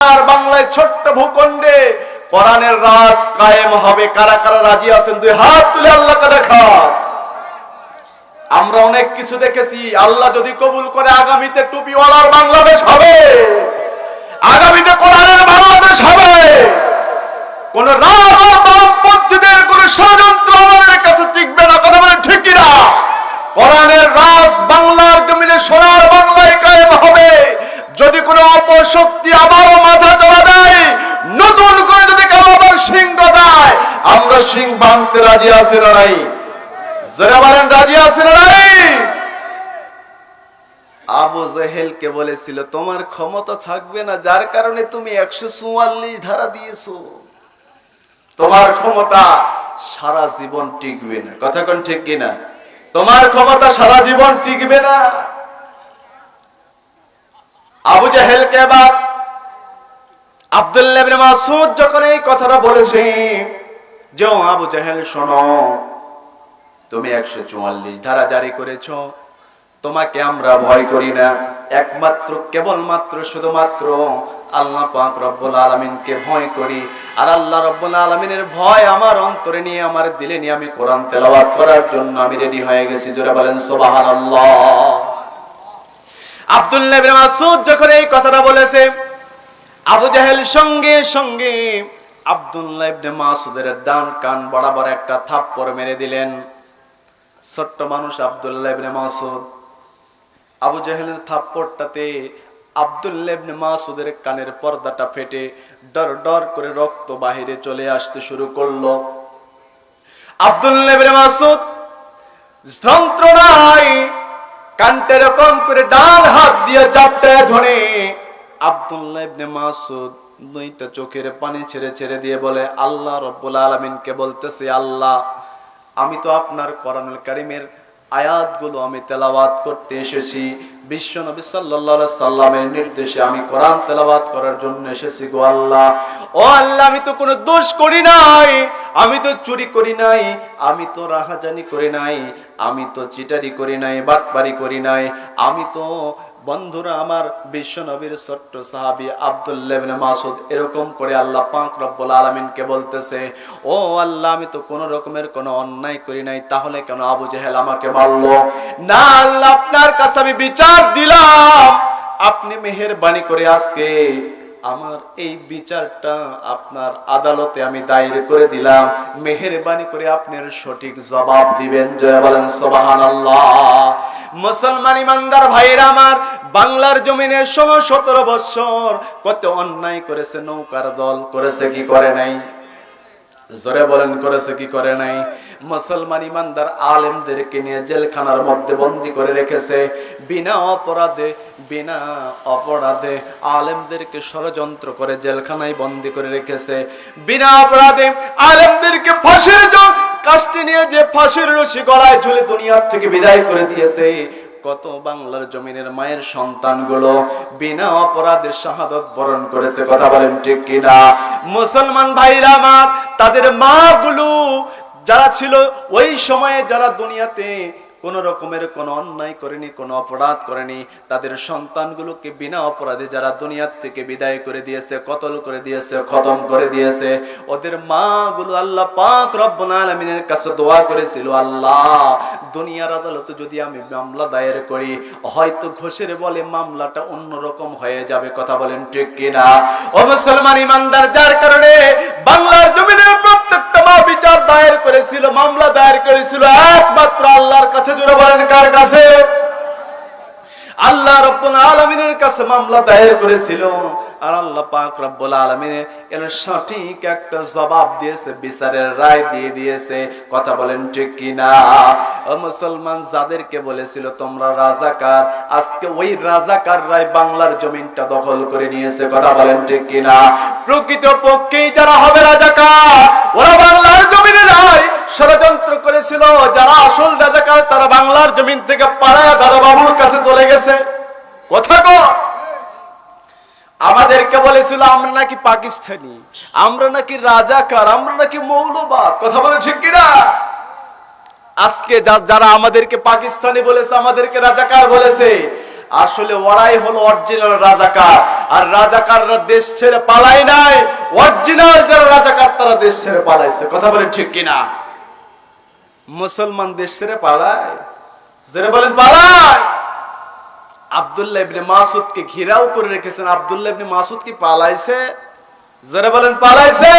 আর বাংলায় ছোট্ট ভূখণ্ডে কোরআনের রাজ কায়েম হবে। কারা কারা রাজি আছেন? দুই হাত তুলে আল্লাহকে দেখান আমরা অনেক কিছু দেখেছি। আল্লাহ যদি কবুল করে আগামীতে টুপিওয়ালার বাংলাদেশ হবে। আগামীতে কোরআনের বাংলাদেশ হবে। কোন রাম অপশক্তি আবারও মাথা চড়া দেয়। নতুন করে যদি কেউ আবার সিংহ দেয় আমরা সিং ভাঙতে রাজি আছি না নাই? বলেন, রাজি আছি না নাই? আবু জেহেলকে বলেছিল, তোমার ক্ষমতা থাকবে না, যার কারণে তুমি একশো চুয়াল্লিশ ধারা দিয়েছ। তোমার ক্ষমতা সারা জীবন টিকবে না। কথা কোন ঠিক কিনা? তোমার ক্ষমতা সারা জীবন টিকবে না। আবু জাহেলকে এবার আব্দুল্লাহ মাসুদ যখন এই কথাটা বলেছে, যে আবু জাহেল, শোনো, তুমি একশো চুয়াল্লিশ ধারা জারি করেছ, তোমাকে আমরা ভয় করি না। একমাত্র, কেবলমাত্র, শুধুমাত্র আল্লাহ পাক রব্বুল আলমিনকে ভয় করি। আর আল্লাহ রব্বুল আলমিনের ভয় আমার অন্তরে নিয়ে, আমার দিলে নিয়ে আমি কোরআন তেলাওয়াত করার জন্য আমি রেডি হয়ে গেছি। জোরে বলেন সোবাহান আল্লাহ আব্দুল্লাহ মাসুদ যখন এই কথাটা বলেছে, আবু জাহেল সঙ্গে সঙ্গে আব্দুল্লাহ ইবনে মাসুদের ডান কান বরাবর একটা থাপ্পড় মেরে দিলেন। ছোট্ট মানুষ আব্দুল্লাহ ইবনে মাসুদ আবু জাহেলের থাপ্পড়টাতে আব্দুল্লাহ ইবনে মাসুদের কানের পর্দাটা ফেটে ডর ডর করে রক্ত বাহিরে চলে আসতে শুরু করল। আব্দুল্লাহ ইবনে মাসুদ যন্ত্রণায় কানতে রকম করে ডান হাত দিয়ে চাপটায় ধরে। আব্দুল্লাহ ইবনে মাসুদ দুইটা চোখের পানি ছেড়ে ছেড়ে দিয়ে বলে, আল্লাহ রব্বুল আলামিনকে বলতেছে, আল্লাহ, আমি তো আপনার কোরআনুল কারিমের আয়াতগুলো আমি তেলাওয়াত করতে এসেছি। বিশ্ব নবী সাল্লাল্লাহু সাল্লামের নির্দেশে আমি কোরআন তেলাওয়াত করার জন্য এসেছি গো আল্লাহ। ও আল্লাহ, আমি তো কোনো দোষ করি নাই। আমি তো চুরি করি নাই, আমি তো রাহাজানি করি নাই, আমি তো চিটারি করি নাই, বাটপারি করি নাই, আমি তো বন্ধুরা আমার বিশ্ব নবীর ছোট্ট সাহাবি আব্দুল্লাহ মাসুদ এরকম করে আল্লাহ পাক রব্বুল আলামিনকে বলতেছে, ও আল্লাহ, আমি তো কোনো রকমের কোনো অন্যায় করি নাই, তাহলে কেন আবু জেহেল আমাকে মারলো? না আল্লাহ, আপনার কাছে আমি বিচার দিলাম। আপনি মেহেরবানি করে আজকে আমার এই বিচারটা আপনার আদালতে আমি দায়ের করে দিলাম। মেহেরবানি করে আপনার সঠিক জবাব দিবেন। জয় বলেন, সুবহানাল্লাহ। মুসলমান ইমানদার ভাইরা আমার, বাংলার জমিনে ষোলো সতেরো বছর কত অন্যায় করেছে, নৌকার দল করেছে, কি করে নাই? জোরে বলেন, করেছে কি, করে নাই? মুসলমান ইমানদার আলেমদেরকে নিয়ে জেলখানার মধ্যে বন্দি করে রেখেছে। বিনা অপরাধে বিনা অপরাধে আলেমদেরকে ষড়যন্ত্র করে জেলখানায় বন্দি করে রেখেছে। বিনা অপরাধে আলেমদেরকে ফাঁসির কাস্টে নিয়ে যে ফাঁসির রশি গলায় ঝুলে দুনিয়ার থেকে বিদায় করে দিয়েছে। কত বাংলার জমিনের মায়ের সন্তানগুলো বিনা অপরাধের শাহাদত বরণ করেছে, কথা বলেন ঠিক কিনা? মুসলমান ভাইরা আমার, তাদের মা গুলো যারা ছিল, ওই সময়ে যারা দুনিয়াতে কোন রকমের কোন অন্যায় করেনি, কোন অপরাধ করেনি। তাদের সন্তানগুলোকে বিনা অপরাধে যারা দুনিয়ার থেকে বিদায় করে দিয়েছে, কতল করে দিয়েছে, খতম করে দিয়েছে, ওদের মা গুলো আল্লাহ পাক আলামিনের কাছে দোয়া করেছিল, আল্লাহ, দুনিয়ার আদালতে যদি আমি মামলা দায়ের করি, হয়তো ঘোষের বলে মামলাটা অন্যরকম হয়ে যাবে। কথা বলেন ঠিক কিনা? ও মুসলমান ইমানদার, যার কারণে বাংলার জমিনের প্রত্যেকটা মা বিচার দায়ের করেছিল মামলা দায়ের করেছিল একমাত্র আল্লাহর কাছে জুড়ে বলেন রব্বুল আলমিনের কাছে মামলা দায়ের করেছিল। আর আল্লাহ পাক আলমিন এর সঠিক একটা জবাব দিয়েছে, বিচারের রায় দিয়ে দিয়েছে। কথা বলেন ঠিক মুসলমান, যাদেরকে বলেছিল তোমরা রাজাকার, আজকে ওই রাজাকার রায় বাংলার জমিনটা দখল করে নিয়েছে। কথা বলেন ঠিক কিনা? প্রকৃত পক্ষেই যারা হবে রাজাকার, ওরা বাংলার জমিনে রায় ষড়যন্ত্র করেছিল, যারা আসল রাজাকার তারা বাংলার জমিন থেকে পাড়ায় দাদা বাবুর কাছে চলে গেছে। কথা কো। আমাদেরকে বলেছিল, আমরা নাকি পাকিস্তানি, আমরা নাকি রাজাকার, আমরা নাকি মৌলবাদ। কথা বলে ঠিক কিনা? আজকে যারা আমাদেরকে পাকিস্তানি বলেছে, আমাদেরকে রাজাকার বলেছে। আসলে ওরাই হলো অরিজিনাল রাজাকার। আর রাজাকাররা দেশ ছেড়ে পালাই নাই। অরিজিনাল যারা রাজাকার, তারা দেশ ছেড়ে পালাইছে। কথা বলে ঠিক কিনা? মুসলমান দেশ ছেড়ে পালায়? বলেন, পালায়। আব্দুল্লাহ ইবনে মাসুদকে ঘিরাও করে রেখেছেন। আবদুল্লাহ ইবনে মাসুদ কি পালাইছে? যারা বলেন পালাইছে!